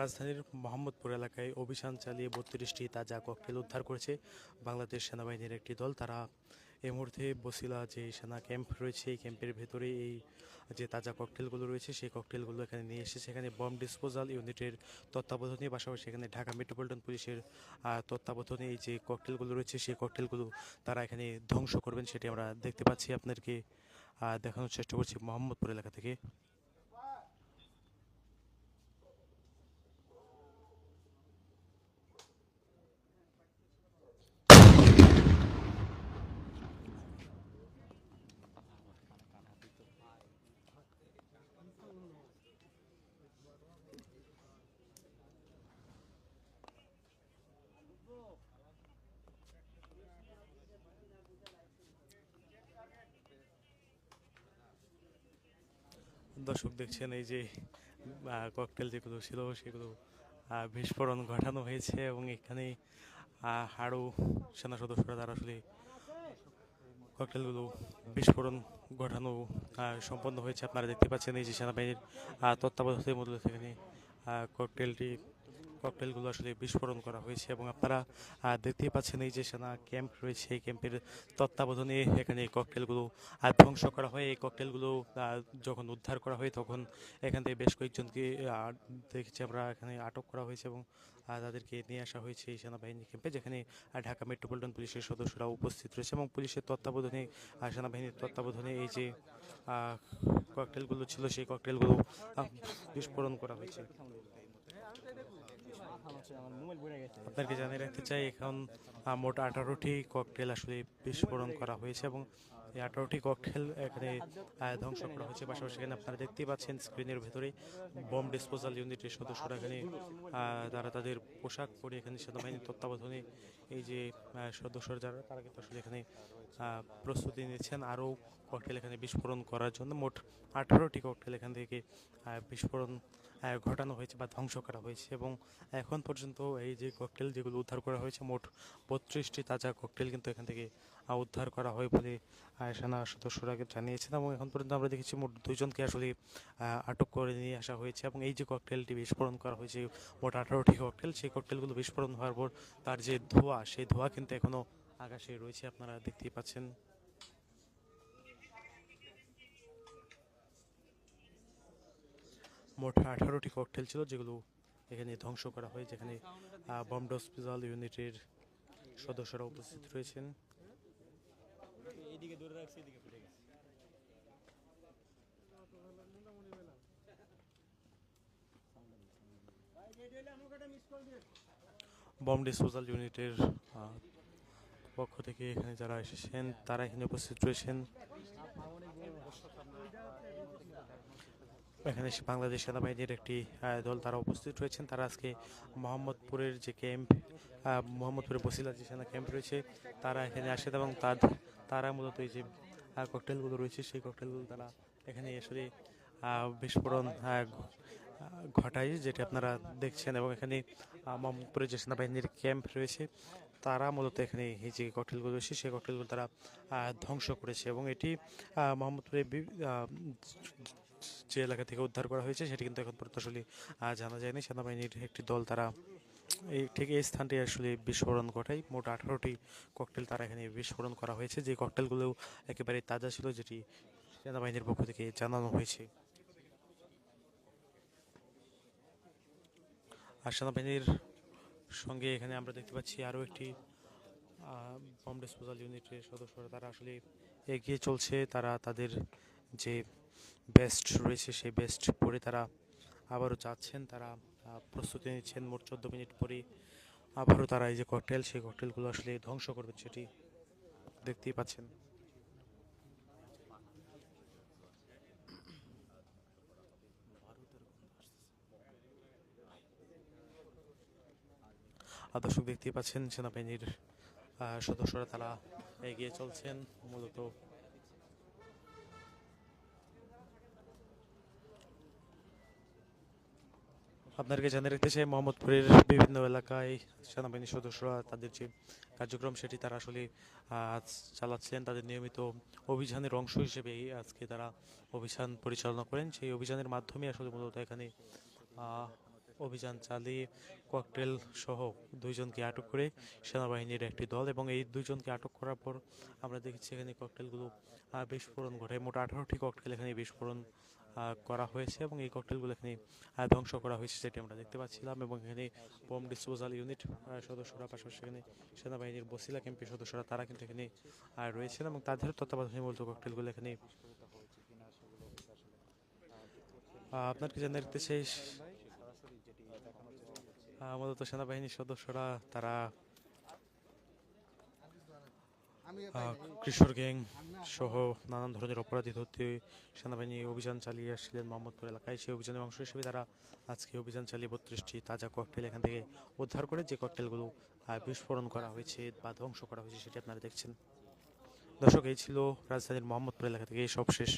রাজধানীর মোহাম্মদপুর এলাকায় অভিযান চালিয়ে বত্রিশটি তাজা ককটেল উদ্ধার করেছে বাংলাদেশ সেনাবাহিনীর একটি দল। তারা এই মুহূর্তে বসিলা যে সেনা ক্যাম্প রয়েছে, এই ক্যাম্পের ভেতরে এই যে তাজা ককটেলগুলো রয়েছে, সেই ককটেলগুলো এখানে নিয়ে এসেছে। সেখানে বম ডিসপোজাল ইউনিটের তত্ত্বাবধানে, পাশাপাশি এখানে ঢাকা মেট্রোপলিটন পুলিশের তত্ত্বাবধানে এই যে ককটেলগুলো রয়েছে, সেই ককটেলগুলো তারা এখানে ধ্বংস করবেন, সেটি আমরা দেখতে পাচ্ছি। আপনাদেরকে দেখানোর চেষ্টা করছি মোহাম্মদপুর এলাকা থেকে। দর্শক দেখছেন এই যে ককটেল যেগুলো ছিল সেগুলো বিস্ফোরণ ঘটানো হয়েছে এবং এখানে আরও সেনা সদস্যরা তারা আসলে ককটেলগুলো বিস্ফোরণ ঘটানো সম্পন্ন হয়েছে। আপনারা দেখতে পাচ্ছেন এই যে সেনাবাহিনীর তত্ত্বাবধানের মধ্যে সেখানে ককটেলটি ককটেলগুলো আসলে বিস্ফোরণ করা হয়েছে এবং আপনারা দেখতেই পাচ্ছেন এই যে সেনা ক্যাম্প রয়েছে, এই ক্যাম্পের তত্ত্বাবধানে এখানে এই ককটেলগুলো ধ্বংস করা হয়। এই ককটেলগুলো যখন উদ্ধার করা হয় তখন এখান থেকে বেশ কয়েকজনকে দেখেছি আমরা এখানে আটক করা হয়েছে এবং তাদেরকে নিয়ে আসা হয়েছে এই সেনাবাহিনী ক্যাম্পে, যেখানে ঢাকা মেট্রোপলিটন পুলিশের সদস্যরা উপস্থিত রয়েছে এবং পুলিশের তত্ত্বাবধানে সেনাবাহিনীর তত্ত্বাবধানে এই যে ককটেলগুলো ছিল, সেই ককটেলগুলো বিস্ফোরণ করা হয়েছে। আপনাকে জানিয়ে রাখতে চাই, এখন মোট আঠারোটি ককটেল আসলে বিস্ফোরণ করা হয়েছে এবং এই আঠারোটি ককটেল এখানে ধ্বংস করা হয়েছে। পাশাপাশি এখানে আপনারা দেখতেই পাচ্ছেন স্ক্রিনের ভেতরে বম ডিসপোজাল ইউনিটের সদস্যরা এখানে তারা তাদের পোশাক পরে এখানে সেনাবাহিনীর তত্ত্বাবধানে এই যে সদস্যরা যারা, তারা কিন্তু আসলে এখানে প্রস্তুতি নিচ্ছেন আরও ককটেল এখানে বিস্ফোরণ করার জন্য। মোট আঠারোটি ককটেল এখান থেকে বিস্ফোরণ ঘটানো হয়েছে বা ধ্বংস করা হয়েছে এবং এখন পর্যন্ত এই যে ককটেল যেগুলো উদ্ধার করা হয়েছে, মোট বত্রিশটি তাজা ককটেল কিন্তু এখান থেকে উদ্ধার করা হয় বলে সেনা সদস্যরা জানিয়েছেন এবং এখন পর্যন্ত আমরা দেখেছি মোট দুইজনকে আসলে আটক করে নিয়ে আসা হয়েছে এবং এই যে ককটেলটি বিস্ফোরণ করা হয়েছে, মোট আঠারোটি ককটেল সেই ককটেলগুলো বিস্ফোরণ হওয়ার পর তার যে ধোঁয়া, সেই ধোঁয়া কিন্তু এখনও আকাশে রয়েছে, আপনারা দেখতেই পাচ্ছেন। মোট আঠারোটি ককটেল ছিল যেগুলো এখানে ধ্বংস করা হয় যেখানে বম হসপিটাল ইউনিটের সদস্যরা উপস্থিত রয়েছেন। বম ডিসপোজাল ইউনিটের পক্ষ থেকে এখানে যারা এসেছেন তারা এখানে উপস্থিত রয়েছেন। এখানে বাংলাদেশ সেনাবাহিনীর একটি দল তারা উপস্থিত রয়েছেন। তারা আজকে মোহাম্মদপুরের যে ক্যাম্প মোহাম্মদপুরের বসিলা যে সেনা ক্যাম্প রয়েছে তারা এখানে আসেন এবং তার তারা মূলত এই যে ককটেলগুলো রয়েছে সেই ককটেলগুলো তারা এখানে আসলে বিস্ফোরণ ঘটায় যেটি আপনারা দেখছেন। এবং এখানে আহ, মোহাম্মদপুরে যে সেনাবাহিনীর ক্যাম্প রয়েছে তারা মূলত এখানে এই যে ককটেলগুলো রয়েছে সেই ককটেলগুলো তারা ধ্বংস করেছে। এবং এটি মোহাম্মদপুরে যে এলাকা থেকে উদ্ধার করা হয়েছে, সেটি কিন্তু এখন পর্যন্ত আসলে জানা যায়নি। সেনাবাহিনীর একটি দল তারা এই ঠিক এই স্থানটি আসলে বিস্ফোরণ ঘটায়। মোট আঠারোটি ককটেল তারা এখানে বিস্ফোরণ করা হয়েছে। যে ককটেলগুলো একেবারে তাজা ছিল, যেটি সেনাবাহিনীর পক্ষ থেকে জানানো হয়েছে। আর সেনাবাহিনীর সঙ্গে এখানে আমরা দেখতে পাচ্ছি আরও একটি বম ডিসপোজাল ইউনিটের সদস্যরা তারা আসলে এগিয়ে চলছে। তারা তাদের যে বেস্ট রয়েছে, সেই বেস্ট পরে তারা আবারও যাচ্ছেন, তারা প্রস্তুতি নিচ্ছেন। মোট চোদ্দ মিনিট পরে আবারও তারা এই যে ককটেল সেই ককটেলগুলো আসলে ধ্বংস করবেন সেটি দেখতেই পাচ্ছেন। দর্শক দেখতেই পাচ্ছেন, সেনাবাহিনীর সদস্যরা তারা এগিয়ে চলছেন, মূলত আপনাদেরকে জানিয়ে রাখতে চাই, মোহাম্মদপুরের বিভিন্ন এলাকায় সেনাবাহিনীর সদস্যরা তাদের যে কার্যক্রম, সেটি তারা আসলে চালাচ্ছেন। তাদের নিয়মিত অভিযানের অংশ হিসেবে আজকে তারা অভিযান পরিচালনা করেন। সেই অভিযানের মাধ্যমে আসলে মূলত এখানে অভিযান চালিয়ে ককটেল সহ দুইজনকে আটক করে সেনাবাহিনীর একটি দল এবং এই দুইজনকে আটক করার পর আমরা দেখেছি এখানে ককটেলগুলো বিস্ফোরণ ঘটে মোট আঠারোটি ককটেল এখানে বিস্ফোরণ করা হয়েছে এবং এই ককটেলগুলো এখানে ধ্বংস করা হয়েছে সেটি আমরা দেখতে পাচ্ছিলাম এবং এখানে বোম ডিসপোজাল ইউনিট সদস্যরা পাশাপাশি এখানে সেনাবাহিনীর বসিলা ক্যাম্পের সদস্যরা তারা কিন্তু এখানে রয়েছেন এবং তাদের তত্ত্বাবধানে মূলত ককটেলগুলো এখানে আপনার কি জানা রাখতে চাই আহ, মূলত সেনাবাহিনীর সদস্যরা তারা কিশোর গ্যাং সহ নানান ধরনের অপরাধী ধরতে সেনাবাহিনী অভিযান চালিয়ে আসছিলেন মোহাম্মদপুর এলাকায়। সেই অভিযানের অংশ হিসেবে তারা আজকে অভিযান চালিয়ে বত্রিশটি তাজা ককটেল এখান থেকে উদ্ধার করে যে ককটেলগুলো বিস্ফোরণ করা হয়েছে বা ধ্বংস করা হয়েছে সেটি আপনারা দেখছেন। দর্শক এই ছিল রাজধানীর মোহাম্মদপুর এলাকা থেকে সবশেষ সব শেষ